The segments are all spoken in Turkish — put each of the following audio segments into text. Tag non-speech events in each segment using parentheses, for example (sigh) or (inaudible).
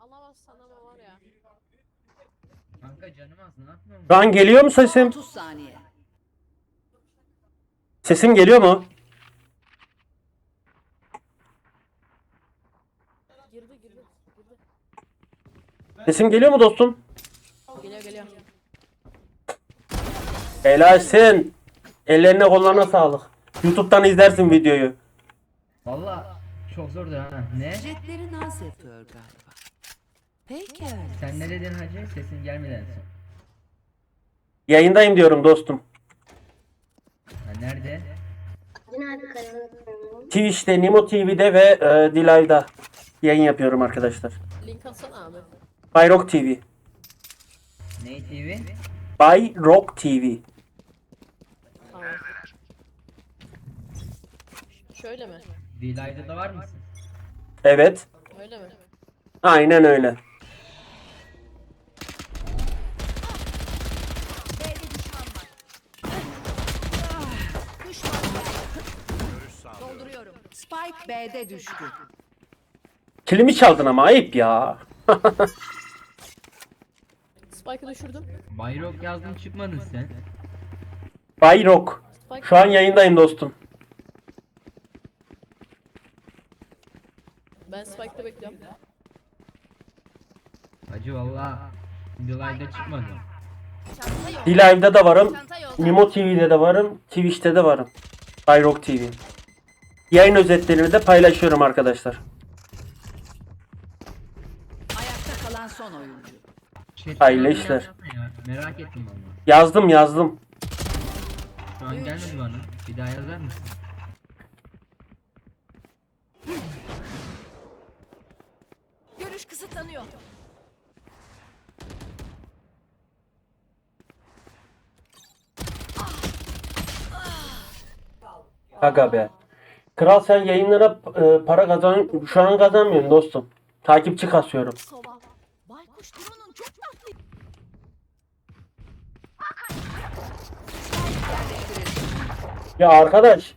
Alamazsan ama var ya. Kanka canım az ne yapıyorsun? Şu an geliyor mu sesim? 30 saniye. Sesim geliyor mu? Girdi girdi. Girdi. Sesim geliyor mu dostum? Geliyor geliyor. Helalsin. Ellerine kollarına sağlık. YouTube'dan izlersin videoyu. Valla çok zordu ha. Ne? Jetleri naz yapıyor galiba. Peki öyle. Sen ne dedin hacı? Sesin gelmedi en son. Yayındayım diyorum dostum. Ha, nerede? Twitch'te, Nimo TV'de ve e, Dilay'da yayın yapıyorum arkadaşlar. Link atsana abi. Bayrock TV. Ne TV? Bayrock TV. Tamam. Şöyle mi? Dilay'da da var mısın? Evet. Öyle mi? Aynen öyle. Dolduruyorum. Spike B'de düştü. Kilimi çaldın ama ayıp ya. (laughs) Spike'ı düşürdüm. Bayrok yazdım çıkmadın sen. Bayrock. Spike Şu an yayındayım dostum. Ben Spike'da bekliyorum. Hacı valla Dilay'da çıkmadın. Dilay'da da varım. Nimo TV'de de varım. Twitch'te de varım. Bayrock TV. Yayın özetlerimi de paylaşıyorum arkadaşlar. Ayakta kalan son oyuncu. Chat'ten Hayırlı işler. ya, Merak ettim valla. Yazdım yazdım. Şu an gelmedi bana. Bir daha yazar mısın? Görüş kısıtlanıyor. Aga be. Kral sen yayınlara e, para kazan şu an kazanmıyorsun dostum. Takipçi kasıyorum. Sova. Baykuş durunun çok tatlı. Ya arkadaş.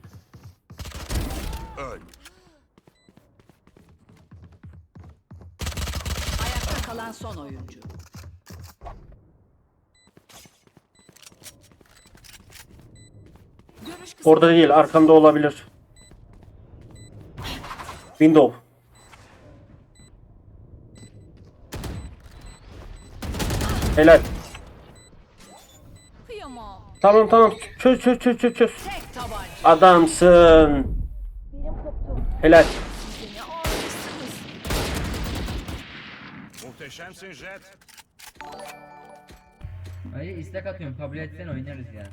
Son oyuncu. Orada değil arkamda olabilir. Window. Helal. Kıyamam. Tamam tamam çöz çöz çöz çöz çöz. Adamsın. Helal. Seni ağrısınız. Muhteşemsin Jet. Hayır istek atıyorum kabul etsen oynarız ya.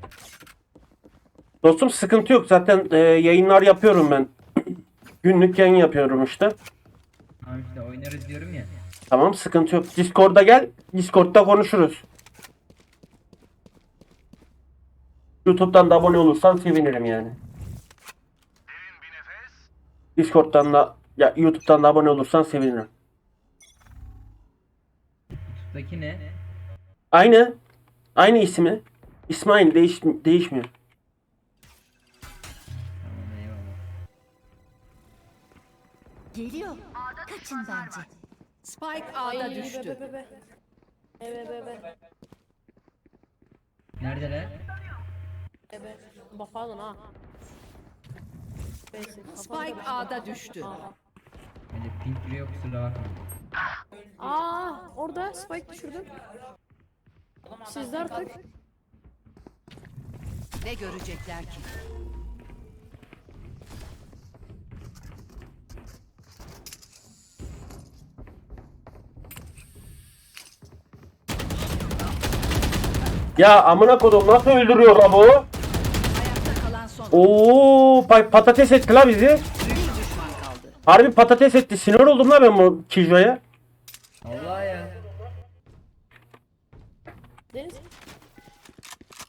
Dostum sıkıntı yok zaten e, yayınlar yapıyorum ben. (clears throat) Günlük yayın yapıyorum işte. Tamam işte oynarız diyorum ya. Tamam sıkıntı yok. Discord'a gel. Discord'da konuşuruz. YouTube'dan da abone olursan sevinirim yani. Discord'dan da ya YouTube'dan da abone olursan sevinirim. Kutuptaki ne? Aynı. Aynı ismi. Aynı değiş, değişmiyor. Tamam eyvallah. Geliyor. Kaçın bence. Spike A'da düştü. Be be be. Be be be. Neredeler? Be be. Bak pardon ha. Spike A'da düştü. Öyle pink duruyor kusura bakma. Aa orada Spike düşürdüm. Sizde artık. Ne görecekler ki? Ya amına kodum nasıl öldürüyor la bu? Ayakta kalan son oyuncu. Oo pa- patates la bizi. Harbi patates etti. Sinir oldum la ben bu Kijo'ya. Allah ya. Deniz.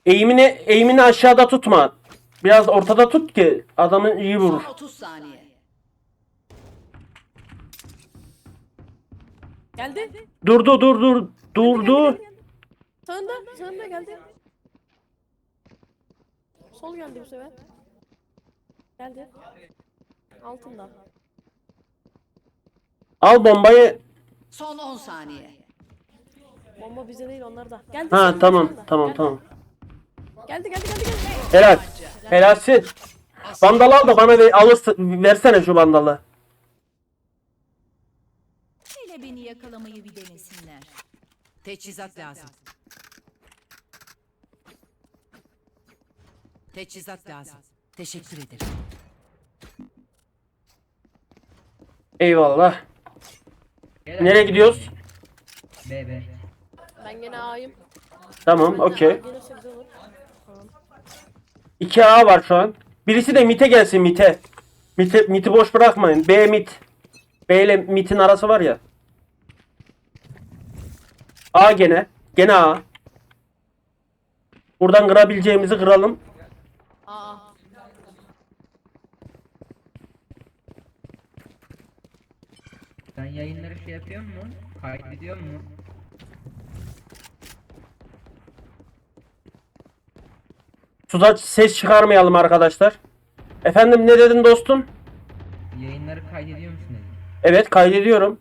Eğimini, eğimini aşağıda tutma. Biraz ortada tut ki adamı iyi vurur. Son 30 saniye. Geldi. Durdu dur dur. Durdu. Sağında. Sağında geldi. Sol geldi bu sefer. Geldi. Altında. Al bombayı Son 10 saniye. Bomba bize değil onlarda. Geldi. Ha tamam tamam tamam. Geldi geldi geldi geldi. Helal. Helalsin. Vandal al da bana ver, alırsın, versene şu vandalı. Hele beni yakalamayı bir denesinler. Teçhizat lazım. Teçhizat lazım. Teşekkür ederim. Eyvallah. Nereye gidiyoruz? B B. Ben gene A'yım. Tamam okey. A gelirse. Tamam. 2A var şu an. Birisi de MIT'e gelsin MIT'e. MIT'e MIT'i boş bırakmayın. B MIT. B ile MIT'in arası var ya. A gene. Gene A. Buradan kırabileceğimizi kıralım. Aa. Sen yayınları şey yapıyor musun? Kaydediyor mu? Suda ses çıkarmayalım arkadaşlar. Efendim ne dedin dostum? Yayınları kaydediyor musun dedim. Evet kaydediyorum.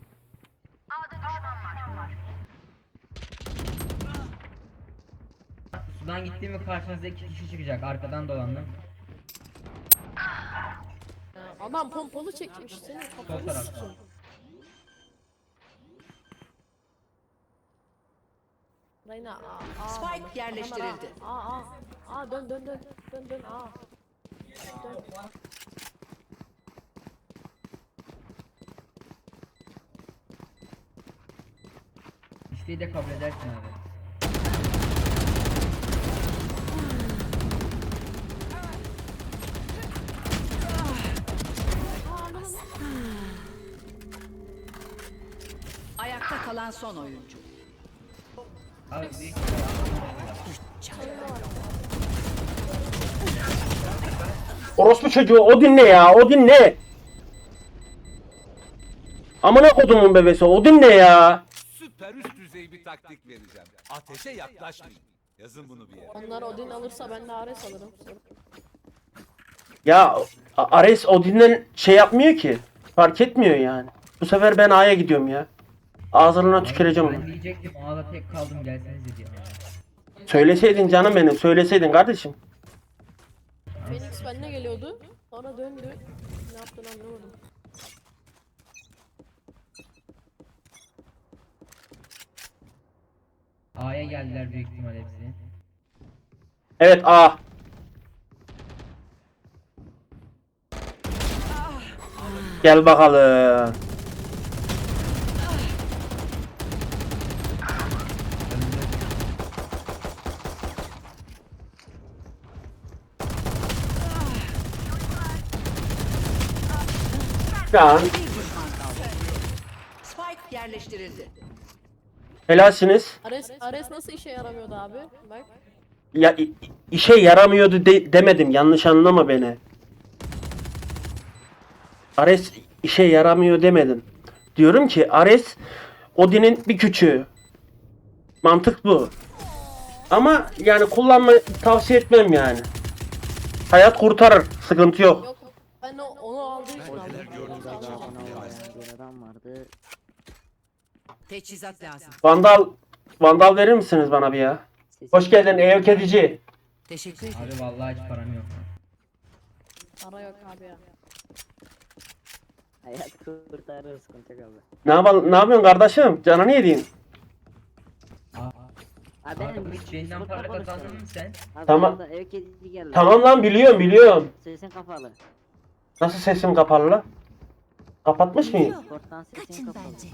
Sudan gittiğimde karşınıza iki kişi çıkacak. Arkadan dolandım. Adam pompalı çekmiş. Senin Sol kafanı sikeyim. Reyna A. A. Spike yerleştirildi. A. A. A dön dön dön. Dön dön A. Dön. İsteği de kabul edersin abi. Ayakta kalan son oyuncu. Orospu çocuğu o dinle ya o dinle. Amına kodumun bebesi o dinle ya. Süper üst düzey bir taktik vereceğim. Ateşe yaklaşmayın. Yazın bunu bir yere. Onlar Odin alırsa ben de Ares alırım. Ya A- Ares Odin'den şey yapmıyor ki. Fark etmiyor yani. Bu sefer ben A'ya gidiyorum ya. Ağzına tüküreceğim diyecektim ağla tek kaldım gelsenize diye. Söyleseydin canım benim söyleseydin kardeşim. Phoenix benimle geliyordu. Sonra döndü. Ne yaptığını anlamadım. A'ya geldiler büyük ihtimal hepsi. Evet A. Gel bakalım. Lan. Spike yerleştirildi. helalsiniz. Ares, Ares nasıl işe yaramıyordu abi? Bak. Ya i- işe yaramıyordu de- demedim. Yanlış anlama beni. Ares işe yaramıyor demedim. Diyorum ki Ares Odin'in bir küçüğü. Mantık bu. Ama yani kullanma tavsiye etmem yani. Hayat kurtarır. Sıkıntı yok. Yok. Ben o, onu aldığı için aldım. Yoksa almayacağım. bir adam vardı. Teçhizat lazım. Vandal Vandal verir misiniz bana bir ya? Hoş geldin Ev Kedici. Teşekkür ederim. Abi vallahi hiç param yok. Para yok abi ya. Hayat kurtarır sıkıntı yok abi. Ne yapalım? Ne yapıyorsun kardeşim? Canını yediğin. Aa, Abi benim Abi hiç yayından para kazandın mı sen? Abi Tamam. ev kedisi geldi. Tamam lan biliyorum biliyorum. Sesin kapalı. Nasıl sesim kapalı lan? Kapatmış mıyım? Sesin Kaçın kapalı. bence.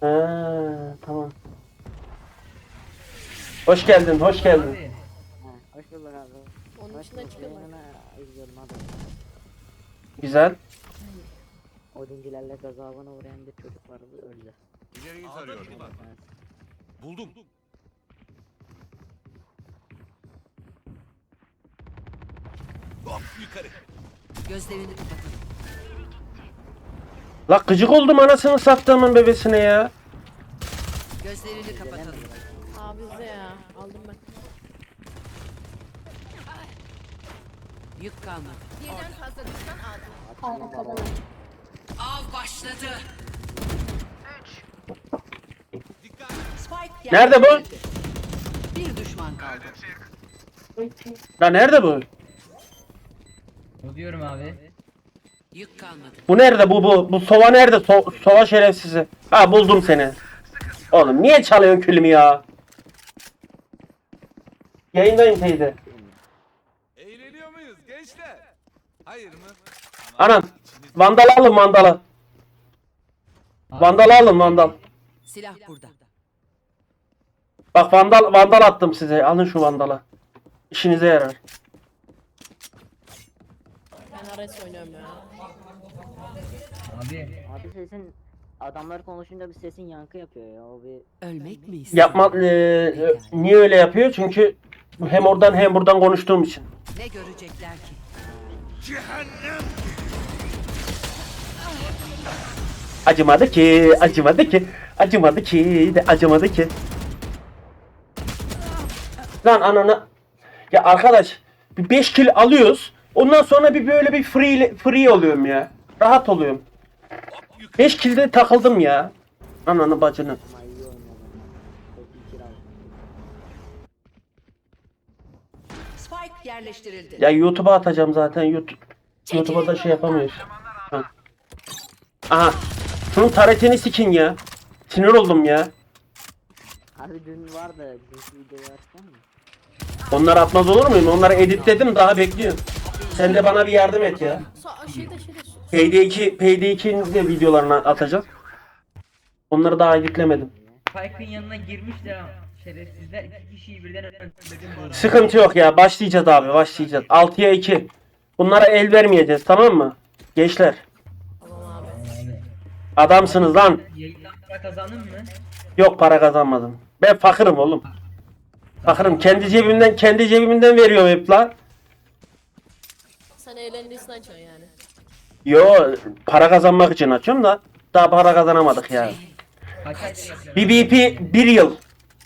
Ha, tamam. Hoş geldin, hoş geldin. Abi hoş bulduk abi. Onun Hoş içinden bulduk. çıkıyorlar. Yayınına izliyorum abi. Güzel. Odincilerle gazabına uğrayan bir çocuk vardı öldü. İleriyi tarıyorum. Evet. Buldum. Hop yukarı. Gözlerini kapatın. La gıcık oldum anasını sattığımın bebesine ya. Gözlerini kapatın. Aa bizde ya. Aldım ben. Yük kalmadı. Birden fazla düşman aldı. Av başladı. Nerede bu? Bir düşman kaldı. La nerede bu? O diyorum abi. Yük kalmadı. Bu nerede bu bu? Bu sova nerede? So- sova şerefsizi. Ha buldum seni. Oğlum niye çalıyorsun külümü ya? Yayındayım teyze. Eğleniyor muyuz gençler? Hayır mı? Anam. Vandal alın vandalı. Vandal alın vandal. Silah burada. Bak vandal vandal attım size. Alın şu vandalı. İşinize yarar. Ben Ares oynuyorum ya. Abi. Abi sesin adamlar konuşunca bir sesin yankı yapıyor ya. O bir Ölmek mi istiyorsun? Yapma eee, niye öyle yapıyor? Çünkü hem oradan hem buradan konuştuğum için. Ne görecekler ki? Acımadı ki, acımadı ki, acımadı ki, de acımadı ki. Lan anana. Ya arkadaş, bir 5 kill alıyoruz. Ondan sonra bir böyle bir free free oluyorum ya. Rahat oluyorum. 5 kill'de takıldım ya. Ananı bacını. Spike yerleştirildi. Ya YouTube'a atacağım zaten. YouTube YouTube'a da şey yapamıyoruz. Ha. Aha. Şunun taretini sikin ya. Sinir oldum ya. Abi dün vardı. Onları atmaz olur muyum? Onları editledim daha bekliyorum. Sen de bana bir yardım et ya. Şeyde şeyde. Su- PD2 PD2'nin de videolarını atacağım. Onları daha editlemedim. Spike'ın yanına girmiş de şerefsizler iki kişiyi birden öldürdüm. Sıkıntı yok ya. Başlayacağız abi. Başlayacağız. 6'ya 2. Bunlara el vermeyeceğiz tamam mı? Gençler. Adamsınız lan. Yayından para kazandın mı? Yok para kazanmadım. Ben fakırım oğlum. Fakırım. Kendi cebimden kendi cebimden veriyorum hep lan. Sen eğlendiysen açıyorsun yani. Yo para kazanmak için açıyorum da daha para kazanamadık yani. Kaç? Bir VP bir yıl.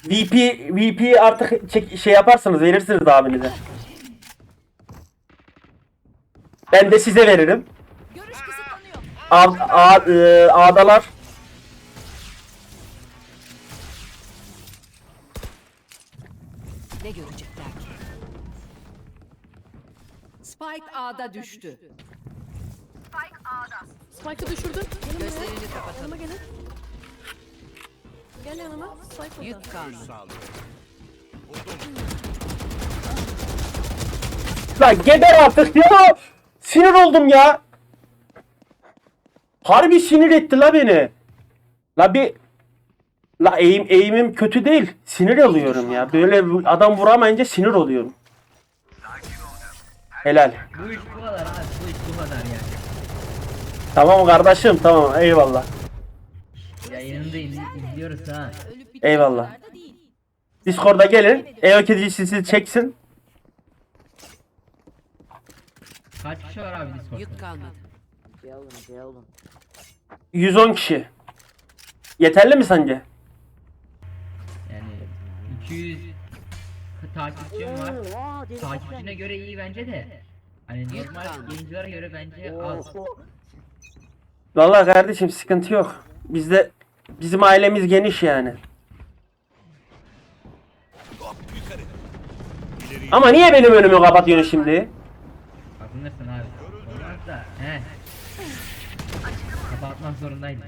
VP VP artık çek, şey yaparsınız verirsiniz abinize. Ben de size veririm. Görüş. A, e, A'dalar. Ne görecekler ki? Spike A'da düştü. Spike'ı düşürdüm. Gelin buraya. Gözlerini kapatalım. Yanıma gelin. Gel yanıma. Spike burada. Yük kalmadı. Lan geber artık ya. Sinir oldum ya. Harbi sinir etti la beni. La bir La eğim eğimim kötü değil. Sinir oluyorum ya. Böyle adam vuramayınca sinir oluyorum. Helal. Bu iş bu kadar abi. Bu iş bu kadar yani. Tamam kardeşim tamam eyvallah. Yayınında iz- izliyoruz ha. Eyvallah. Discord'a gelin. EOK dizisi çeksin. Kaç kişi var abi Discord'da? Yük kalmadı. Şey alın şey alın. 110 kişi. Yeterli mi sence? Yani 200 takipçim var. Takipçine göre iyi bence de. Hani normal yayıncılara göre bence az. Vallahi kardeşim sıkıntı yok. Bizde bizim ailemiz geniş yani. Ama niye benim önümü kapatıyorsun şimdi? Kapatmak zorundaydım.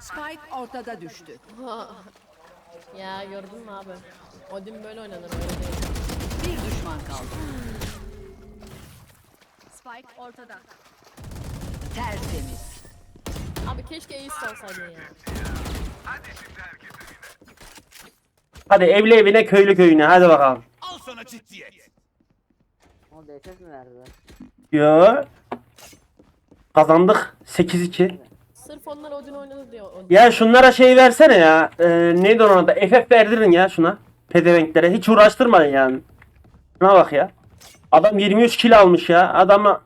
Spike ortada düştü. (laughs) ya gördün mü abi? Odin böyle oynanır öyle değil. Bir düşman kaldı. Spike ortada. Tertemiz. Abi keşke ace salsaydın ya. Hadi evli evine köylü köyüne hadi bakalım. Al sana ciddiyet. O DFF mi verdiler? Yo. Kazandık 8-2. Sırf onlar Odin oynadı diyor. Odin. Ya şunlara şey versene ya. Ee, neydi ona da? FF verdirin ya şuna. Pedevenklere. Hiç uğraştırmayın yani. Şuna bak ya. Adam 23 kill almış ya. Adama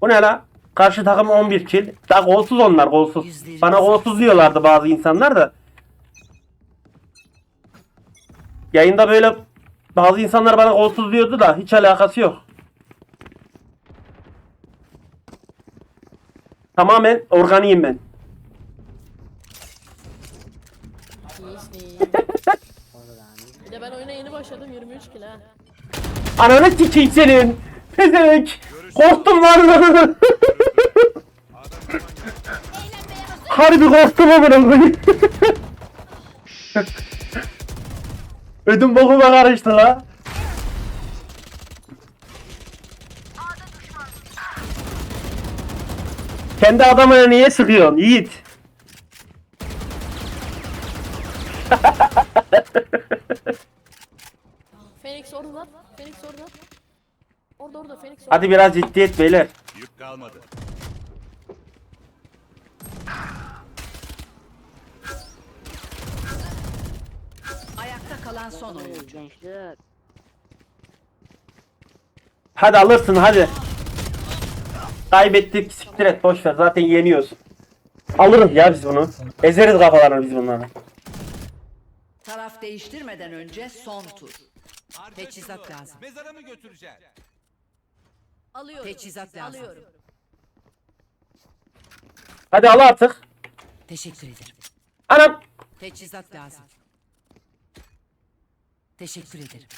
bu ne la? Karşı takım 11 kill. Daha golsuz onlar golsuz. Yüzleri Bana golsuz diyorlardı bazı insanlar da. Yayında böyle Bazı insanlar bana kolsuz diyordu da hiç alakası yok. Tamamen organiyim ben. İyisin. Bir de ben oyuna yeni başladım 23 kilo ha. Ananı sikeyim senin. Pezevenk. Korktum lan. Harbi korktum amına koyayım. Ödüm bokuma karıştı la. Kendi adamına niye sıkıyorsun Yiğit? (laughs) Phoenix orada. Phoenix orada. Orada orada Phoenix orada. Hadi biraz ciddiyet beyler. Yük kalmadı. Ayakta kalan son Oy, oyuncu. Gençler. Hadi alırsın hadi. Kaybettik siktir et boş ver zaten yeniyoruz. Alırız ya biz bunu. Ezeriz kafalarını biz bunları. Taraf değiştirmeden önce son tur. Teçhizat lazım. Mezara mı götüreceksin? Alıyorum. Teçhizat lazım. Alıyorum. Hadi al artık. Teşekkür ederim. Anam. Teçhizat lazım. Teşekkür ederim.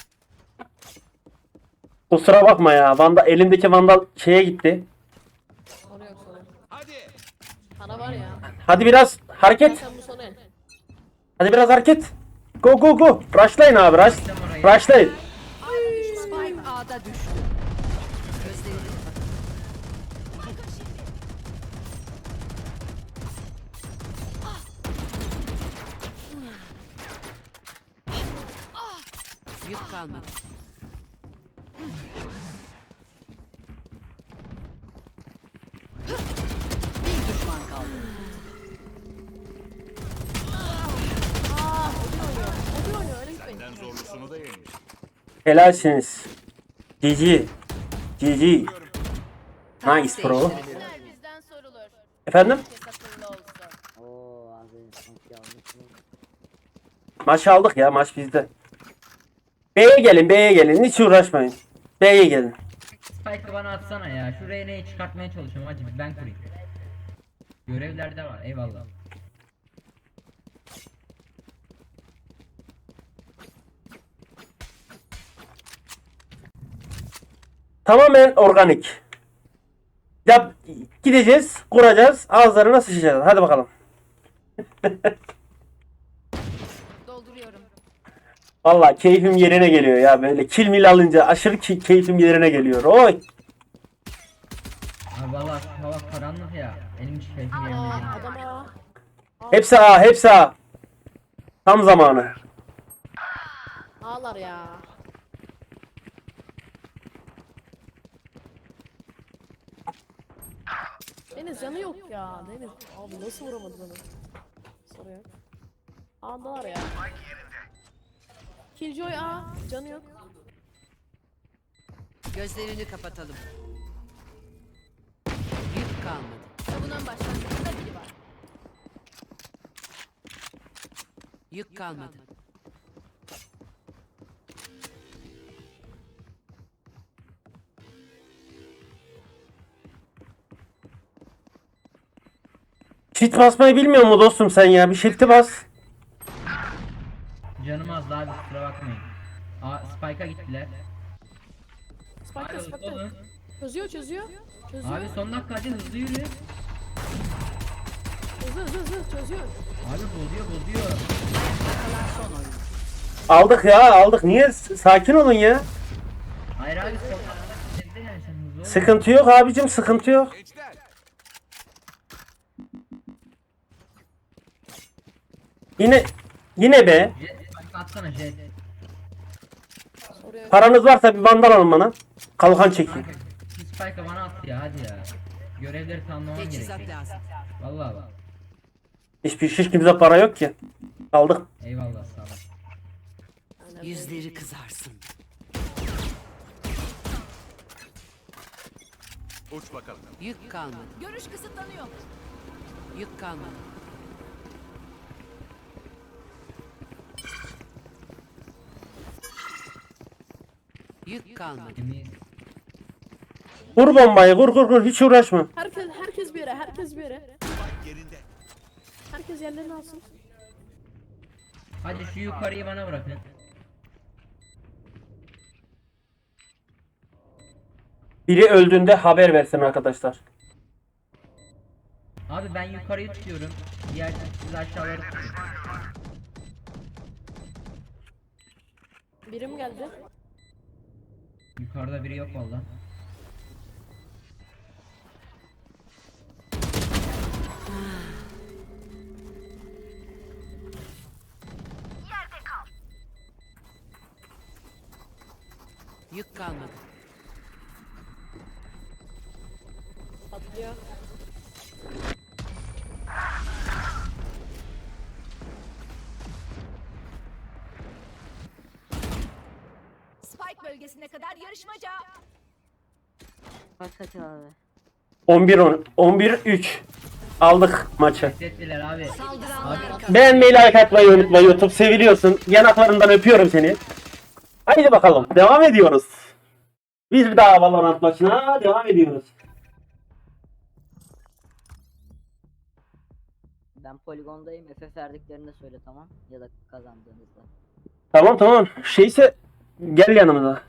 Kusura bakma ya. Vanda elindeki vandal şeye gitti. Sorun yok sorun. Hadi. Sana var ya. Hadi biraz hareket. Zaten bu son el. Hadi biraz hareket. Go go go. Rushlayın abi rush. Rushlayın. Spike A'da düştü. Gözlerini kapat. Yük kalmadı. Helalsiniz. GG. GG. Nice bro. değiştirelim. bizden sorulur. Efendim? Herkes akıllı olsun. Oo abi sanki yanlış mı? Maç aldık ya maç bizde. B'ye gelin B'ye gelin. Hiç uğraşmayın. B'ye gelin. Spike'ı bana atsana ya. Şu Reyna'yı çıkartmaya çalışıyorum. Hadi ben kurayım. Görevlerde var. Eyvallah. Tamamen organik. Ya gideceğiz, kuracağız, ağızlarına sıçacağız. Hadi bakalım. Dolduruyorum. Vallahi keyfim yerine geliyor ya böyle kill mil alınca aşırı ki- keyfim yerine geliyor. Oy. Abi valla hava karanlık ya. Benim hiç keyfim yerine Aa adama. Hepsi A, hepsi A. Tam zamanı. Ağlar ya. Deniz canı yok ya. Deniz abi nasıl vuramadı beni? Soru yok. Ağdalar ya. Killjoy A. Canı yok. Gözlerini kapatalım. Yük kalmadı. Savunan başlangıçta biri var. Yük kalmadı. Shift basmayı bilmiyor mu dostum sen ya? Bir shift'i bas. Canım az daha kusura bakmayın. Aa Spike'a gittiler. Spike'da Abi Spike'da. olun. Çözüyor çözüyor. Çözüyor. Abi son dakika hadi hızlı yürü. Hızlı hızlı hızlı çözüyor. Abi bozuyor bozuyor. Aldık ya aldık. Niye? S- Sakin olun ya. Hayır abi son dakika. Dedi yani sen hızlı ol. Sıkıntı yok abicim sıkıntı yok. Gençler. Yine yine be. Jet atsana jet. Paranız varsa bir vandal alın bana. Kalkan çekeyim. Kanka şu Spike'ı bana at ya hadi ya. Görevleri tamamlamam Teçhizat gerekiyor. lazım. Vallahi bak. Hiçbir hiç kimse para yok ki. Kaldık. Eyvallah sağ ol. Yüzleri kızarsın. Uç bakalım. Yük kalmadı. Görüş kısıtlanıyor. Yük kalmadı. Yük kalmadı. Kur bombayı kur kur kur hiç uğraşma. Herkes herkes bir yere, herkes bir yere. Herkes yerlerini alsın. Hadi şu yukarıyı bana bırakın. Biri öldüğünde haber versin arkadaşlar. Abi ben yukarıyı tutuyorum. Diğer siz aşağıları tutun. Birim geldi. Yukarıda biri yok valla. Yük kalmadı. Patlıyor. Bölgesine kadar yarışmaca. Kaç kaç abi? 11 10 11 3 aldık maçı. Hissettiler abi. Saldıranlar Beğenmeyi like atmayı unutma YouTube seviliyorsun. Yanaklarından öpüyorum seni. Haydi bakalım devam ediyoruz. Bir daha Valorant maçına devam ediyoruz. Ben poligondayım. FF verdiklerini söyle tamam. Ya da kazandığınızda. Tamam tamam. Şeyse gel yanımıza.